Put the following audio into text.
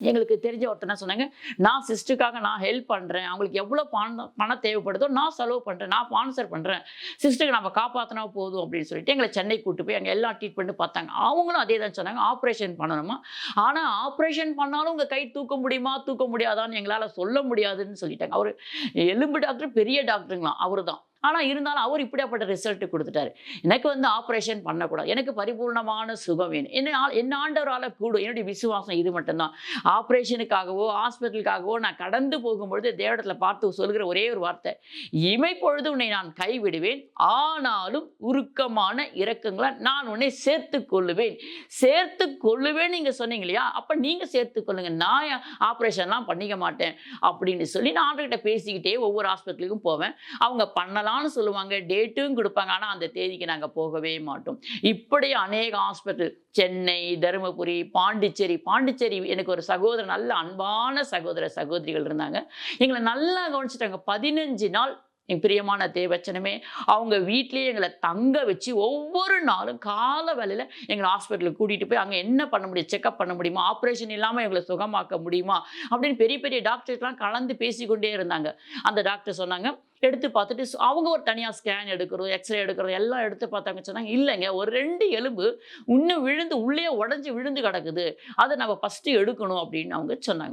எங்களுக்கு தெரிஞ்ச ஒருத்தர் சொன்னாங்க நான் சிஸ்டருக்காக நான் ஹெல்ப் பண்ணுறேன் அவங்களுக்கு எவ்வளோ பணம் பணம் தேவைப்படுதோ நான் செலவு பண்ணுறேன் நான் ஸ்பான்சர் பண்ணுறேன் சிஸ்டருக்கு நம்ம காப்பாற்றினா போதும் அப்படின்னு சொல்லிட்டு எங்களை சென்னை கூட்டு போய் அங்கே எல்லாம் ட்ரீட்மெண்ட்டு பார்த்தாங்க. அவங்களும் அதே தான் சொன்னாங்க ஆப்ரேஷன் பண்ணணுமா? ஆனால் ஆப்ரேஷன் பண்ணாலும் உங்கள் கை தூக்க முடியுமா தூக்க முடியாதான்னு எங்களால் சொல்ல முடியாதுன்னு சொல்லிட்டாங்க. அவர் எலும்பு டாக்டர் பெரிய டாக்டருங்களாம் அவர் தான் ஆனால் இருந்தாலும் அவர் இப்படியாப்பட்ட ரிசல்ட் கொடுத்துட்டாரு. எனக்கு வந்து ஆப்ரேஷன் பண்ணக்கூடாது. எனக்கு பரிபூர்ணமான சுகம் வேணும். என்ன ஆ- என்ன ஆண்டவரால் கூடும். என்னுடைய விசுவாசம் இது மட்டும்தான். ஆப்ரேஷனுக்காகவோ ஹாஸ்பிட்டலுக்காகவோ நான் கடந்து போகும்பொழுது தேவடத்தில் பார்த்து சொல்கிற ஒரே ஒரு வார்த்தை. இமைப்பொழுது உன்னை நான் கைவிடுவேன். ஆனாலும் உருக்கமான இரக்கங்களை நான் உன்னை சேர்த்து கொள்ளுவேன். சேர்த்து கொள்ளுவேன் நீங்கள் சொன்னீங்க இல்லையா? அப்போ நீங்கள் சேர்த்து கொள்ளுங்க. நான் ஆப்ரேஷன்லாம் பண்ணிக்க மாட்டேன். அப்படின்னு சொல்லி நான் ஆண்டுகிட்ட பேசிக்கிட்டே ஒவ்வொரு ஹாஸ்பிட்டலுக்கும் போவேன். அவங்க பண்ணலாம் பண்ணலாம்னு சொல்லுவாங்க டேட்டும் கொடுப்பாங்க. ஆனால் அந்த தேதிக்கு நாங்கள் போகவே மாட்டோம். இப்படி அநேக ஹாஸ்பிட்டல் சென்னை தருமபுரி பாண்டிச்சேரி பாண்டிச்சேரி எனக்கு ஒரு சகோதரர் நல்ல அன்பான சகோதர சகோதரிகள் இருந்தாங்க. எங்களை நல்லா கவனிச்சிட்டாங்க. பதினஞ்சு நாள் என் பிரியமான தேவச்சனமே அவங்க வீட்லேயே எங்களை தங்க வச்சு ஒவ்வொரு நாளும் கால வேலையில் எங்களை ஹாஸ்பிட்டலுக்கு கூட்டிகிட்டு போய் அங்கே என்ன பண்ண முடியும் செக்அப் பண்ண முடியுமா ஆப்ரேஷன் இல்லாமல் எங்களை சுகமாக்க முடியுமா அப்படின்னு பெரிய பெரிய டாக்டர்ஸ்லாம் கலந்து பேசிக்கொண்டே இருந்தாங்க. அந்த டாக்டர் சொன்னாங்க எடுத்து பார்த்துட்டு அவங்க ஒரு தனியாக ஸ்கேன் எடுக்கிறோம் எக்ஸ்ரே எடுக்கிறோம் எல்லாம் எடுத்து பார்த்தாங்க சொன்னாங்க இல்லைங்க ஒரு ரெண்டு எலும்பு இன்னும் விழுந்து உள்ளே உடஞ்சி விழுந்து கிடக்குது அதை நம்ம ஃபஸ்ட்டு எடுக்கணும் அப்படின்னு அவங்க சொன்னாங்க.